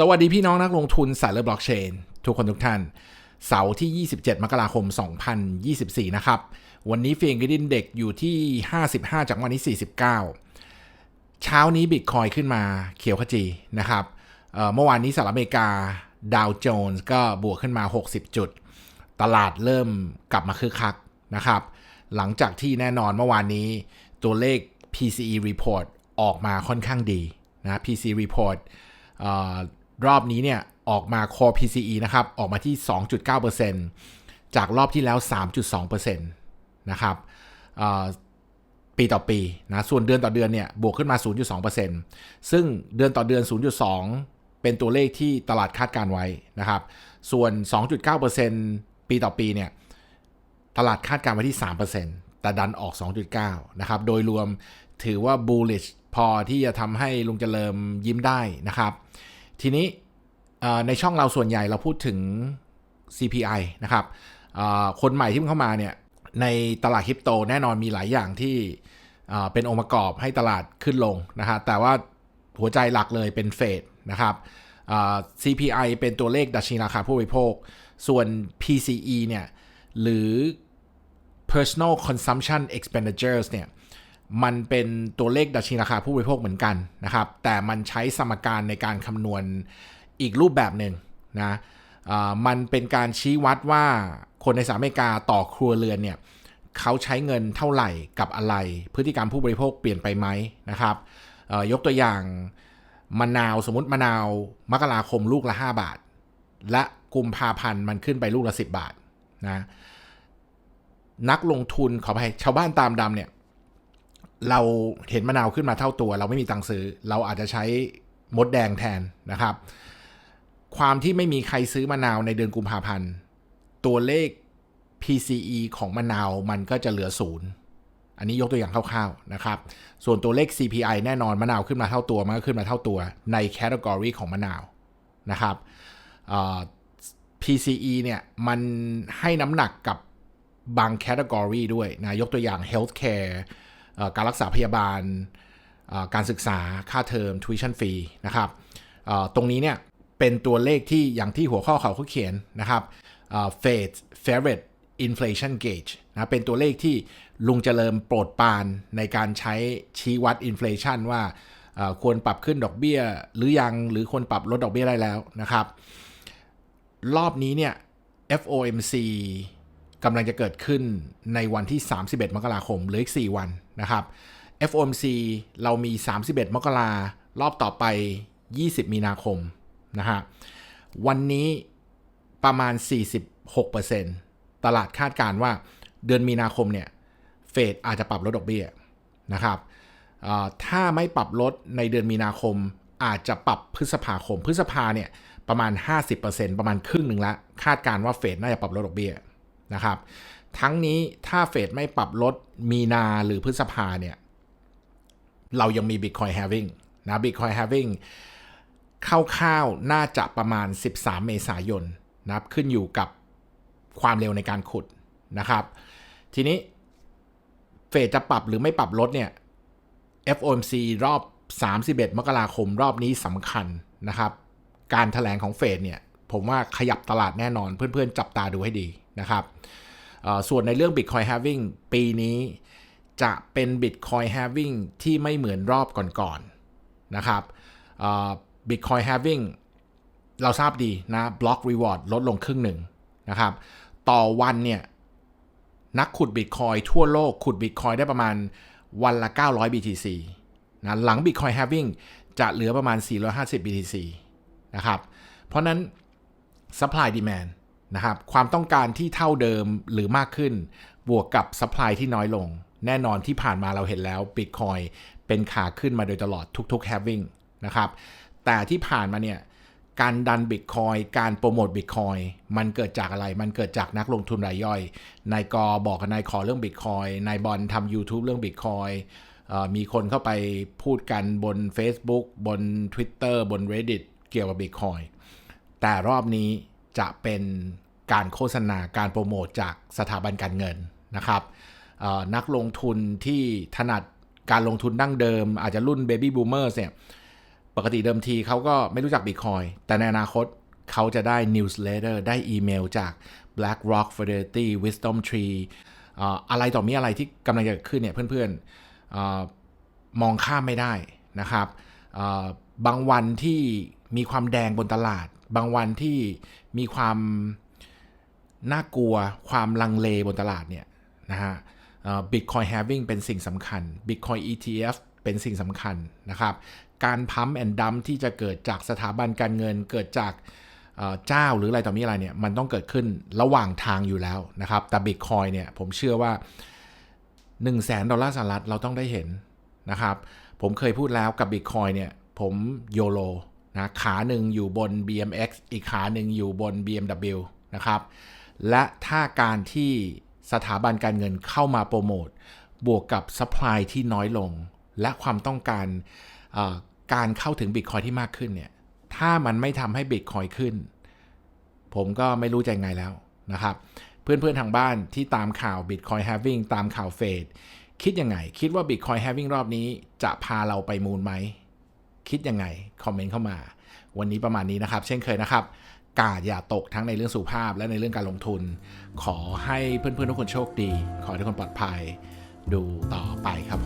สวัสดีพี่น้องนักลงทุนสายเลือบล็อกเชน ทุกคนทุกท่าน เสาร์ที่ 27 มกราคม 2024 นะครับ วันนี้เฟียงกิดินเด็กอยู่ที่ 55 จากวันนี้49 เช้านี้บิตคอยขึ้นมาเขียวขจีนะครับเมื่อวานนี้สหรัฐอเมริกาดาวโจนส์ก็บวกขึ้นมา 60 จุด ตลาดเริ่มกลับมาคึกคักนะครับ หลังจากที่แน่นอนเมื่อวานนี้ตัวเลข PCE report ออกมาค่อนข้างดีนะ PCE report รอบนี้เนี่ยออกมา core PCE นะครับ ออกมาที่ 2.9%จากรอบที่แล้ว 3.2%นะครับปีต่อปีนะส่วนเดือนต่อเดือนเนี่ยบวกขึ้นมา 0.2%ซึ่งเดือนต่อเดือน 0.2 เป็นตัวเลขที่ตลาดคาดการไว้นะครับ ส่วน 2.9%ปีต่อปีเนี่ยตลาดคาดการไว้ที่ 3%แต่ดันออก 2.9 นะครับ โดยรวมถือว่า bullish พอที่จะทำให้ลุงเจริญยิ้มได้นะครับ ทีนี้ในช่องเราส่วนใหญ่เราพูดถึง CPI นะครับคนใหม่ที่เข้ามาเนี่ยในตลาดคริปโตแน่นอนมีหลายอย่างที่เป็นองค์ประกอบให้ตลาดขึ้นลงนะครับแต่ว่าหัวใจหลักเลยเป็นเฟดนะครับ CPI เป็นตัวเลขดัชนีราคาผู้บริโภค ส่วน PCE เนี่ยหรือ personal consumption expenditures เนี่ย มันเป็นตัวเลขดัชนีราคาผู้บริโภคเหมือนกันนะครับ แต่มันใช้สมการในการคำนวณอีกรูปแบบหนึ่งนะมันเป็นการชี้วัดว่าคนในสหรัฐอเมริกาต่อครัวเรือนเนี่ยเขาใช้เงินเท่าไหร่กับอะไร พฤติกรรมผู้บริโภคเปลี่ยนไปไหมนะครับยกตัวอย่างมะนาวสมมติมะนาวมกราคมลูกละ 5 บาท และกุมภาพันธ์มันขึ้นไปลูกละ 10 บาทนะนักลงทุนขอไปชาวบ้านตามดำเนี่ย เราเห็นมะนาวขึ้นมาเท่าตัว เราไม่มีตังค์ซื้อ เราอาจจะใช้มดแดงแทนนะครับ ความที่ไม่มีใครซื้อมะนาวในเดือนกุมภาพันธ์ ตัวเลข PCE ของมะนาวมันก็จะเหลือศูนย์อันนี้ยกตัวอย่างคร่าวๆนะครับ ส่วนตัวเลข CPI แน่นอนมะนาวขึ้นมาเท่าตัว มันก็ขึ้นมาเท่าตัวในแคตตากรีของมะนาวนะครับ PCE เนี่ยมันให้น้ำหนักกับบางแคตตากรีด้วยนะ ยกตัวอย่าง healthcare การรักษาพยาบาล การศึกษาค่าเทอม tuition fee นะครับตรงนี้เนี่ยเป็นตัวเลขที่อย่างที่หัวข้อเขาเขาเขียนนะครับ Fed favorite inflation gauge นะเป็นตัวเลขที่ลุงเจริญโปรดปานในการใช้ชี้วัดอินฟลชันว่าควรปรับขึ้นดอกเบี้ยหรือยังหรือควรปรับลดดอกเบี้ยได้แล้วนะครับ รอบนี้เนี่ย FOMC กำลังจะเกิดขึ้นในวันที่ 31 มกราคมหรืออีก 4 วัน นะครับ FOMC เรามี 31 มกรารอบต่อไป 20 มีนาคมนะฮะ วันนี้ประมาณ 46%ตลาดคาดการว่าเดือนมีนาคมเนี่ย เฟดอาจจะปรับลดดอกเบี้ยนะครับถ้าไม่ปรับลดในเดือนมีนาคมอาจจะปรับพฤษภาคม พฤษภาเนี่ยประมาณ 50%ประมาณครึ่งหนึ่งละ คาดการว่าเฟดน่าจะปรับลดดอกเบี้ยนะครับ ทั้งนี้ถ้าเฟดไม่ปรับลดมีนาหรือพฤษภาเนี่ย เรายังมี Bitcoin Having นะ Bitcoin Having คร่าวๆน่าจะประมาณ 13 เมษายนนะครับขึ้นอยู่กับความเร็วในการขุดนะครับ ทีนี้เฟดจะปรับหรือไม่ปรับลดเนี่ย FOMC รอบ 31 มกราคมรอบนี้สำคัญนะครับ การถแถลงของเฟดเนี่ย ผมว่าขยับตลาดแน่นอนเพื่อนๆ จับตาดูให้ดีนะครับ ส่วนในเรื่อง Bitcoin Halving ปีนี้จะเป็น Bitcoin Halving ที่ไม่เหมือนรอบก่อนๆนะครับ Bitcoin Halving เราทราบดีนะ Block Reward ลดลงครึ่งหนึ่งนะครับ ต่อวันเนี่ย นักขุด Bitcoin ทั่วโลกขุด Bitcoin ได้ประมาณวันละ 900 BTC นะหลัง Bitcoin Halving จะเหลือประมาณ 450 BTC นะครับ เพราะนั้น supply demand นะครับความต้องการที่เท่าเดิมหรือมากขึ้น บวกกับสป라이ที่น้อยลง แน่นอนที่ผ่านมาเราเห็นแล้ว Bitcoin เป็นขาขึ้นมาโดยตลอดทุกๆ having นะครับแต่ที่ผ่านมาเนี่ยการดัน Bitcoin การโปรโมท Bitcoin มันเกิดจากอะไร มันเกิดจากนักลงทุนรายย่อย นายกอบอกกับนายขอเรื่อง Bitcoin นายบอลทำ YouTube เรื่อง Bitcoin มีคนเข้าไปพูดกันบน Facebook บน Twitter บน Reddit เกี่ยวกับ Bitcoin แต่รอบนี้ จะเป็นการโฆษณาการโปรโมทจากสถาบันการเงินนะครับนักลงทุนที่ถนัดการลงทุนดั้งเดิม อาจจะรุ่น Baby Boomers เนี่ยปกติเดิมทีเขาก็ไม่รู้จัก Bitcoin แต่ในอนาคตเขาจะได้ newsletter ได้อีเมลจาก BlackRock Fidelity Wisdom Tree อ่าอะไรต่อมีอะไรที่กำลังจะเกิดขึ้นเนี่ยเพื่อนๆมองข้ามไม่ได้นะครับบางวันที่มีความแดงบนตลาด บางวันที่ มีความน่ากลัวความลังเลบนตลาดเนี่ยนะฮะ Bitcoin halving เป็นสิ่งสำคัญ Bitcoin ETF เป็นสิ่งสำคัญนะครับ การพัมแอนดัมที่จะเกิดจากสถาบันการเงินเกิดจากเจ้าหรืออะไรต่อมีอะไรเนี่ยมันต้องเกิดขึ้นระหว่างทางอยู่แล้วนะครับ แต่ Bitcoin เนี่ยผมเชื่อว่า 1 0 0 0 0แสนดอลลาร์สหรัฐเราต้องได้เห็นนะครับ ผมเคยพูดแล้วกับ Bitcoin เนี่ยผมโยโล นะขาหนึ่งอยู่บน BMX อีกขาหนึ่งอยู่บน BMW นะครับ และถ้าการที่สถาบันการเงินเข้ามาโปรโมท บวกกับซัพพลายที่น้อยลง และความต้องการการเข้าถึงบิตคอยที่มากขึ้นเนี่ย ถ้ามันไม่ทำให้บิตคอยขึ้น ผมก็ไม่รู้จะไงแล้วนะครับ เพื่อนๆทางบ้านที่ตามข่าว Bitcoin Having ตามข่าวเฟดคิดยังไง คิดว่า Bitcoin Having รอบนี้จะพาเราไปมูลไหม คิดยังไง คอมเมนต์เข้ามา วันนี้ประมาณนี้นะครับ เช่นเคยนะครับ กาดอย่าตกทั้งในเรื่องสุขภาพและในเรื่องการลงทุน ขอให้เพื่อนๆทุกคนโชคดี ขอให้ทุกคนปลอดภัย ดูต่อไปครับผ